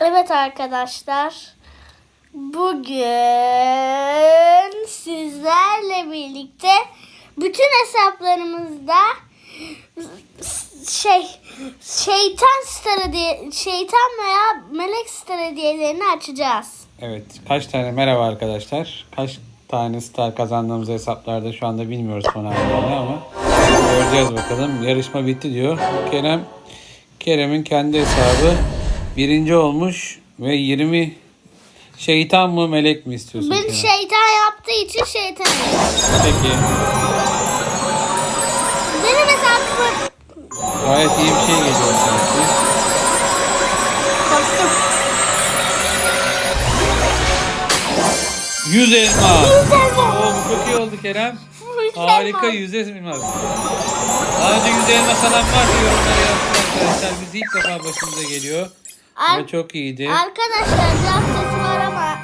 Evet arkadaşlar. Bugün sizlerle birlikte bütün hesaplarımızda şey şeytan star diye şeytan veya melek star hediyelerini açacağız. Evet. Kaç tane merhaba arkadaşlar. Kaç tane star kazandığımız hesaplarda şu anda bilmiyoruz son hallerini ama göreceğiz bakalım. Yarışma bitti diyor. Kerem Kerem'in kendi hesabı birinci olmuş ve 20 şeytan mı melek mi istiyorsun? Ben şeytan yaptığı için şeytan. Peki. Benim hesabımı Gayet iyi bir şey geliyor sanki. kastım. 100 elma. Yüz elma. Oo, bu çok iyi oldu Kerem. Yüz Harika elma. 100 elma. Daha önce 100 elma salan var diye yorumlara yazsın arkadaşlar. Biz ilk defa başımıza geliyor. Ar- Ama çok iyiydi. Arkadaşlar biraz sesi var ama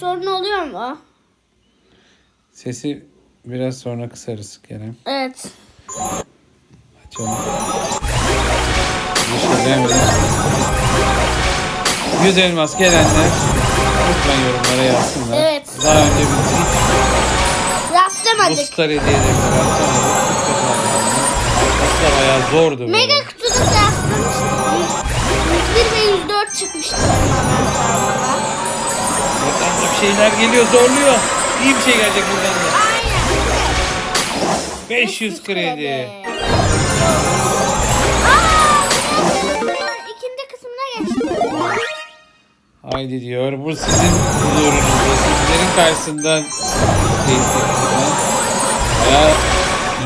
sorun oluyor mu? Sesi biraz sonra kısarız Kerem. Evet. Açalım. Bir şey demedim. 100 elmas gelenler lütfen yorumlara yazsınlar. Evet. Daha önce biz hiç Rastlamadık. star hediyelerini rastlamadık. İlk defa geldi. Aslında bayağı zordu bu. Mega kutuda Buradan da bir şeyler geliyor zorluyor. İyi bir şey gelecek buradan da. Aynen. 500 kredi. İkinci kısmına geçti. Haydi diyor. Bu sizin huzurunuzda. Sizlerin karşısından destekliyor. Bayağı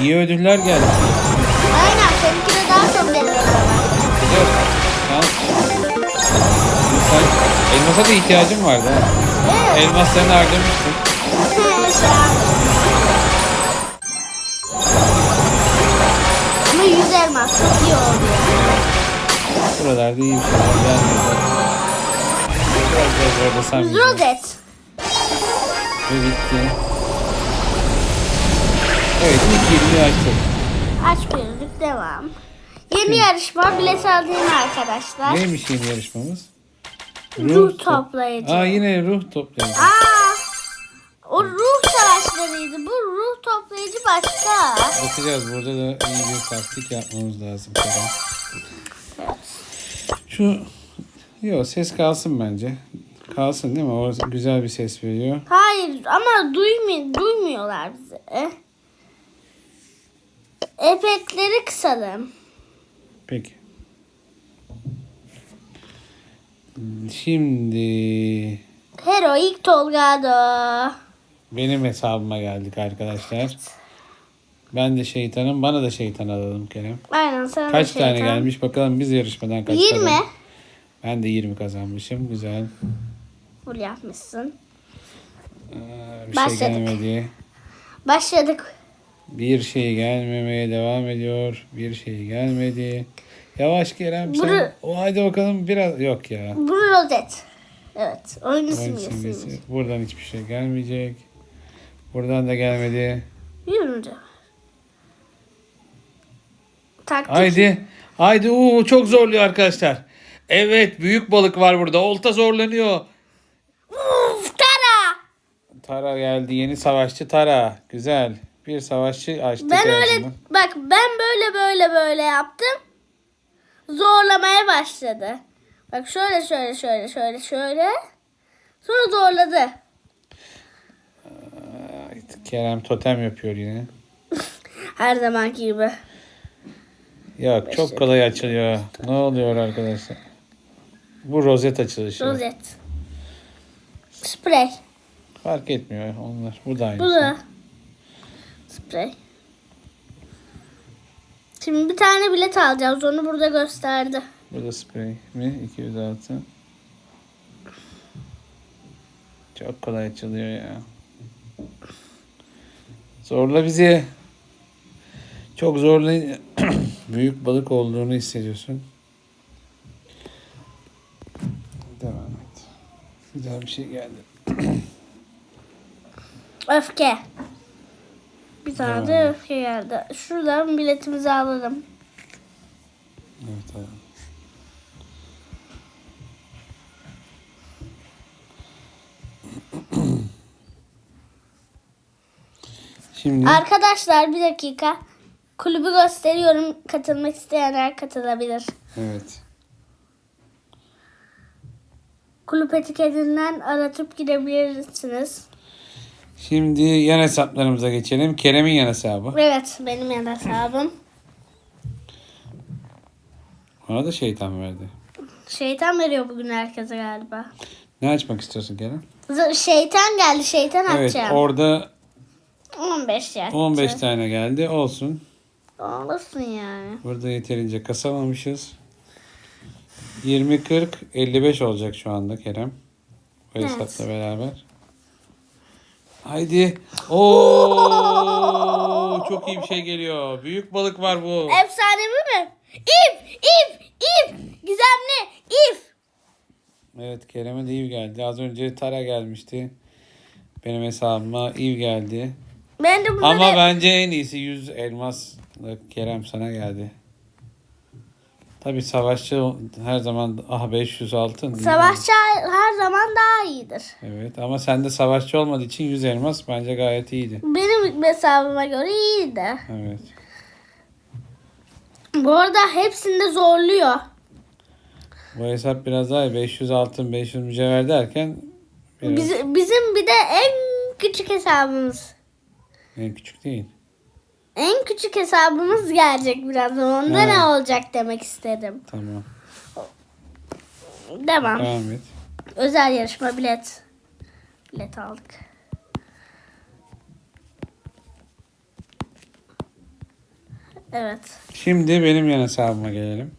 iyi ödüller geldi. Aynen seninkine daha çok var. Güzel. Elmasa da ihtiyacım vardı. Ha. Elmaslarını harcamıştım. Ama 100 elmas çok iyi oldu ya. Buralarda iyi bir şeyler gelmedi. Biraz daha zorlasam. güzel. Rozet. Ve bitti. Evet ilk 20'yi açtık. Aç gözlük devam. Yeni yarışma bilet alayım arkadaşlar. Neymiş yeni yarışmamız? Ruh to- toplayıcı. Aa yine ruh toplayıcı. Aa, o ruh savaşlarıydı. Bu ruh toplayıcı başka. Bakacağız burada da iyi bir taktik yapmamız lazım. Evet. Şu Yok ses kalsın bence. Kalsın değil mi? O güzel bir ses veriyor. Hayır ama duymuyor, duymuyorlar bizi. Efektleri kısalım. Peki. Şimdi Heroik Tolgado. benim hesabıma geldik arkadaşlar. Ben de şeytanım. Bana da şeytan alalım Kerem. Aynen sana da Kaç tane şeytan. gelmiş bakalım biz yarışmadan kaç 20. kazandık. Ben de 20 kazanmışım. Güzel. Full yapmışsın. Ee, bir Başladık. şey gelmedi. Başladık. Bir şey gelmemeye devam ediyor. Bir şey gelmedi. Yavaş Kerem sen. Buru- O hadi bakalım biraz yok ya. Bu rozet. Evet. Oyun Oyun simgesi. Buradan hiçbir şey gelmeyecek. Buradan da gelmedi. Taktik. Haydi. Haydi. Uuu çok zorluyor arkadaşlar. Evet büyük balık var burada. Olta zorlanıyor. Uf, Tara. Tara geldi. Yeni savaşçı Tara. Güzel. Bir savaşçı açtık. Ben en öyle bak ben böyle böyle böyle yaptım. Zorlamaya başladı. Bak şöyle şöyle şöyle şöyle şöyle. Sonra zorladı. Ay, Kerem totem yapıyor yine. Her zamanki gibi. Yok çok kolay açılıyor. Ne oluyor arkadaşlar? Bu rozet açılışı. Rozet. Sprey. Fark etmiyor onlar. Bu da aynı. Bu da. Sprey. Şimdi bir tane bilet alacağız. Onu burada gösterdi. Bu da sprey mi? 206. Çok kolay açılıyor ya. Zorla bizi. Çok zorla büyük balık olduğunu hissediyorsun. Devam et. Güzel bir şey geldi. Öfke güzeldi evet. herhalde. Şuradan biletimizi alalım. Evet abi. Şimdi... Arkadaşlar bir dakika. Kulübü gösteriyorum. Katılmak isteyenler katılabilir. Evet. Kulüp etiketinden aratıp gidebilirsiniz. Şimdi yan hesaplarımıza geçelim. Kerem'in yan hesabı. Evet benim yan hesabım. Ona da şeytan verdi. Şeytan veriyor bugün herkese galiba. Ne açmak istiyorsun Kerem? Z- Şeytan geldi. Şeytan Evet atacağım. orada 15 yaş. 15 tane geldi. Olsun. Olsun yani. Burada yeterince kasamamışız. 20, 40, 55 olacak şu anda Kerem. Bu Evet. hesapla beraber. Haydi. Oo, çok iyi bir şey geliyor. Büyük balık var bu. Efsanevi mi? İp, ip, ip. Gizemli, ip. Evet Kerem'e de iyi geldi. Az önce Tara gelmişti. Benim hesabıma iyi geldi. Ben de bunları... Ama bence en iyisi 100 elmas Kerem sana geldi. Tabi savaşçı her zaman aha 500 altın. Savaşçı her zaman daha iyidir. Evet ama sende savaşçı olmadığı için 100 elmas bence gayet iyiydi. Benim hesabıma göre iyiydi. Evet. Bu arada hepsinde zorluyor. Bu hesap biraz daha iyi. 500 altın 500 mücevher derken biraz Biz- bizim bir de en küçük hesabımız. en küçük değil. En küçük hesabımız gelecek birazdan. Onda Ha. ne olacak demek istedim. Tamam. Devam. Devam et. Özel yarışma bilet. Bilet aldık. Evet. Şimdi benim yan hesabıma gelelim.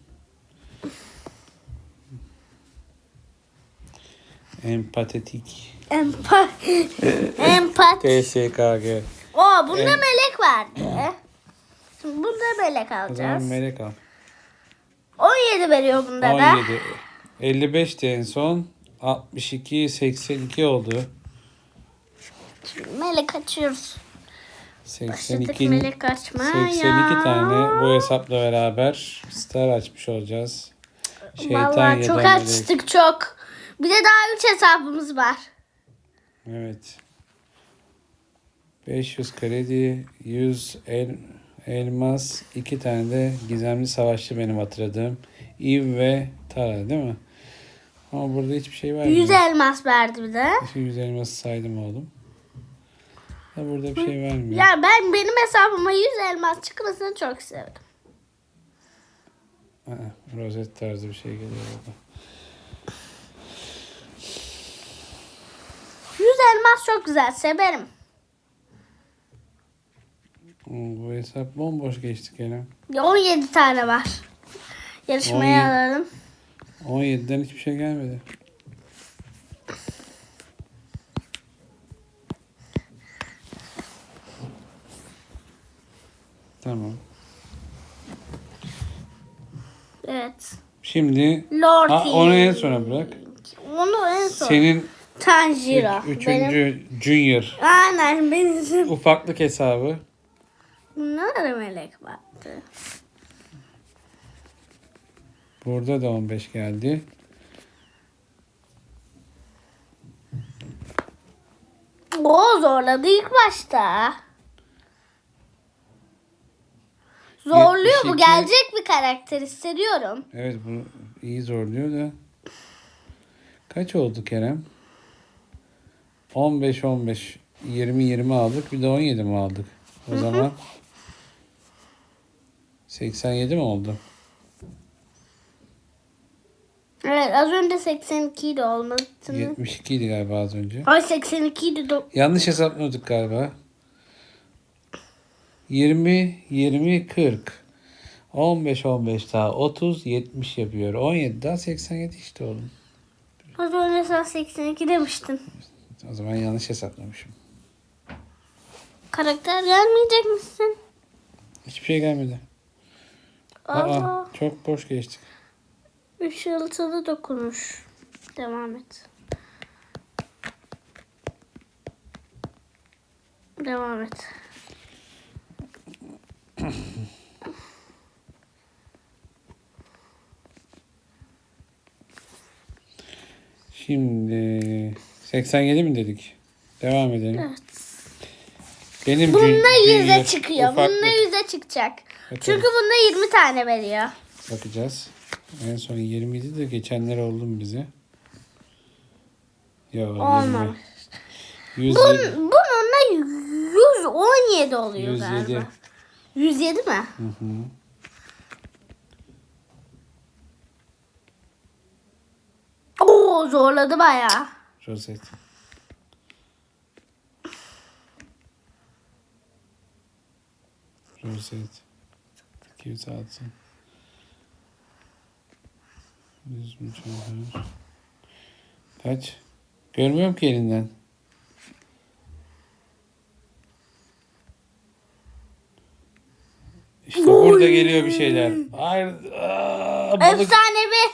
Empatetik. Empa Empat. TSKG. Oo bunda Em- melek vardı. Şimdi bunda melek O zaman alacağız. melek al. 17 veriyor bunda da. 17. 55'ti en son. 62, 82 oldu. Şimdi melek açıyoruz. 82, Başladık melek açmaya. 82 tane bu hesapla beraber star açmış olacağız. Şeytan Vallahi çok da melek. açtık çok. Bir de daha 3 hesabımız var. Evet. 500 kredi, 100 el, elmas, iki tane de gizemli savaşçı benim hatırladığım. Eve ve Tara değil mi? Ama burada hiçbir şey vermiyor. 100 elmas verdi bir de. Şu 100 elması saydım oğlum. Ha burada bir şey vermiyor. Ya ben benim hesabıma 100 elmas çıkmasını çok sevdim. Aa, rozet tarzı bir şey geliyor burada. 100 elmas çok güzel severim. Hmm, Bu hesap bomboş geçti Kerem. 17 tane var. Yarışmaya 17. alalım. 17'den hiçbir şey gelmedi. Tamam. Evet. Şimdi Lord ha, onu en sona bırak. Onu en son. Senin Tanjiro. üç- Benim. üçüncü Junior Aynen benim. ufaklık hesabı. Bunlar melek vardı. Burada da 15 geldi. O zorladı ilk başta. Zorluyor bu 72. gelecek bir karakter hissediyorum. Evet bu iyi zorluyor da. Kaç oldu Kerem? 15 15 20 20 aldık. Bir de 17 mi aldık? O zaman 87 mi oldu? Evet az önce 82 idi olmasını. 72 idi galiba az önce. Ay 82 idi. do- Yanlış hesapladık galiba. 20 20 40 15 15 daha 30 70 yapıyor. 17 daha 87 işte oğlum. Az önce sen 82 demiştin. O zaman yanlış hesaplamışım. Karakter gelmeyecek misin? Hiçbir şey gelmedi. Aa, Allah. çok boş geçtik. Işıltılı dokunuş. Devam et. Devam et. Şimdi 87 mi dedik? Devam edelim. Evet. Benim Bununla yüze çıkıyor. ufaklık. Bununla yüze çıkacak. Çünkü bunda 20 tane veriyor. Bakacağız. En son 20 de geçenler oldu mu bize? 20. Olmamış. 100, Bun, bununla 117 oluyor 107. galiba. 107 mi? Hı hı. Oo zorladı bayağı. Rozet. Rozet. 200 altın. 100 mücevher. Kaç? Görmüyorum ki elinden. İşte burada geliyor bir şeyler. Hayır. Aa, balık. Efsanevi.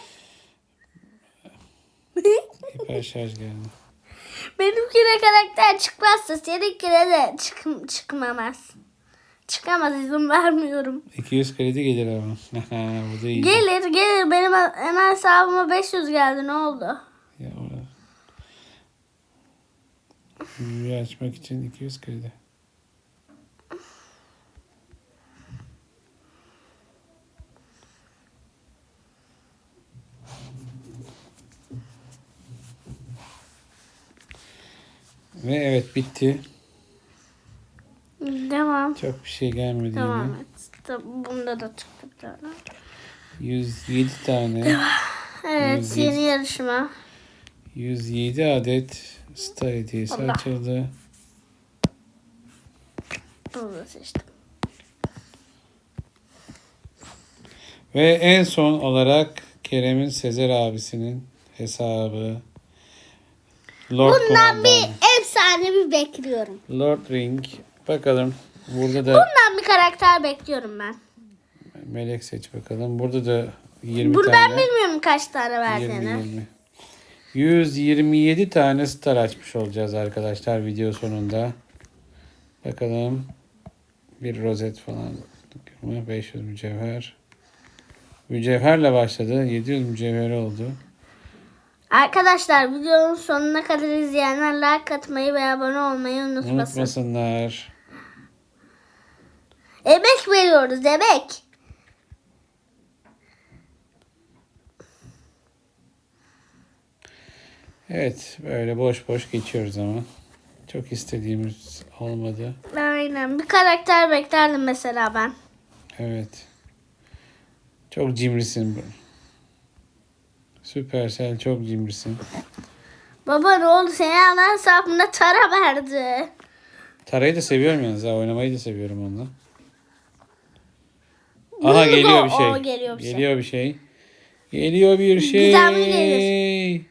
Hiper şarj geldi. Benimkine karakter çıkmazsa seninkine de çık çıkmamaz. Çıkamaz izin vermiyorum. 200 kredi gelir ama. Bu da iyi. Gelir gelir benim hemen hesabıma 500 geldi ne oldu? Ya. Büyüyü açmak için 200 kredi. Ve evet bitti. Tamam. Çok bir şey gelmedi Tamam. yine. et. Bunda da çıktı bir tane. 107 tane. Evet Yüz yeni yarışma. 107 adet star hediyesi Allah. açıldı. Bunu da seçtim. Ve en son olarak Kerem'in Sezer abisinin hesabı. Lord Bundan Kumandan. bir efsane bir bekliyorum. Lord Ring. Bakalım. Burada da Bundan bir karakter bekliyorum ben. melek seç bakalım. Burada da 20 Bunu ben tane. bilmiyorum kaç tane 20, verdiğini. 20. 127 tane star açmış olacağız arkadaşlar video sonunda. Bakalım. Bir rozet falan. 500 mücevher. Mücevherle başladı. 700 mücevher oldu. Arkadaşlar videonun sonuna kadar izleyenler like atmayı ve abone olmayı unutmasın. Unutmasınlar. Emek veriyoruz emek. Evet böyle boş boş geçiyoruz ama. Çok istediğimiz olmadı. Aynen bir karakter beklerdim mesela ben. Evet. Çok cimrisin. Süpersel çok cimrisin. Baba ne oldu senin ana hesabına tara verdi. Tarayı da seviyorum yalnız ha. Oynamayı da seviyorum onunla. Aha Bulduk geliyor bir şey. o geliyor bir şey. Geliyor bir şey. Geliyor bir şey. Gizemli gelir.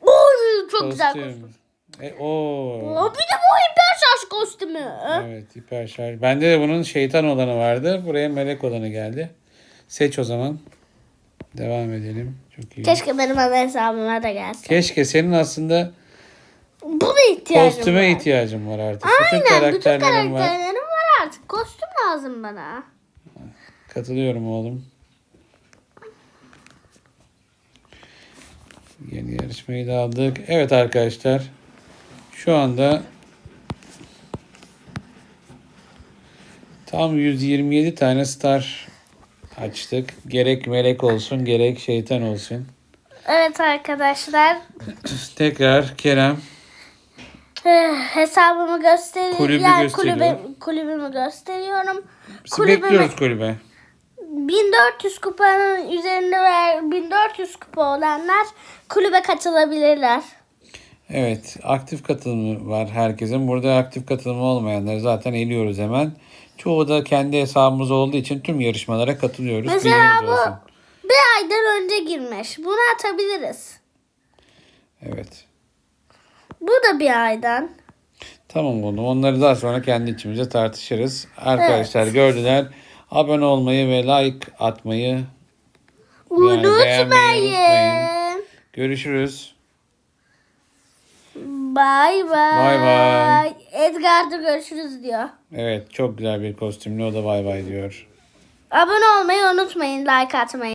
Oy çok güzel Kostüm. E, oo. O bir de bu hiper şarj kostümü. Evet hiper şarj. Bende de bunun şeytan olanı vardı. Buraya melek olanı geldi. Seç o zaman. Devam edelim. Çok iyi. Keşke benim ana hesabıma da gelse. Keşke senin aslında Buna ihtiyacım kostüme var. ihtiyacın var artık. Aynen bütün bütün karakterlerin var. karakterlerim var artık. Kostüm lazım bana. Katılıyorum oğlum. Yeni yarışmayı da aldık. Evet arkadaşlar. Şu anda tam 127 tane star açtık. Gerek melek olsun gerek şeytan olsun. Evet arkadaşlar. Tekrar Kerem eh, Hesabımı gösteriyorum. Kulübü yani gösteriyor. kulübü- kulübümü gösteriyorum. Bizi Kulübüme bekliyoruz kulübe. 1400 kupanın üzerinde ve 1400 kupa olanlar kulübe katılabilirler. Evet, aktif katılımı var herkesin. Burada aktif katılımı olmayanları zaten eliyoruz hemen. Çoğu da kendi hesabımız olduğu için tüm yarışmalara katılıyoruz. Mesela Bilginiz bu olsun. bir aydan önce girmiş. Bunu atabiliriz. Evet. Bu da bir aydan. Tamam oğlum. Onları daha sonra kendi içimizde tartışırız. Arkadaşlar gördüler. Abone olmayı ve like atmayı beğenmeyi. Unutmayın. görüşürüz. Bay bay. Bay bay. Edgar'da görüşürüz diyor. Evet, çok güzel bir kostümlü. O da bay bay diyor. Abone olmayı unutmayın. Like atmayı.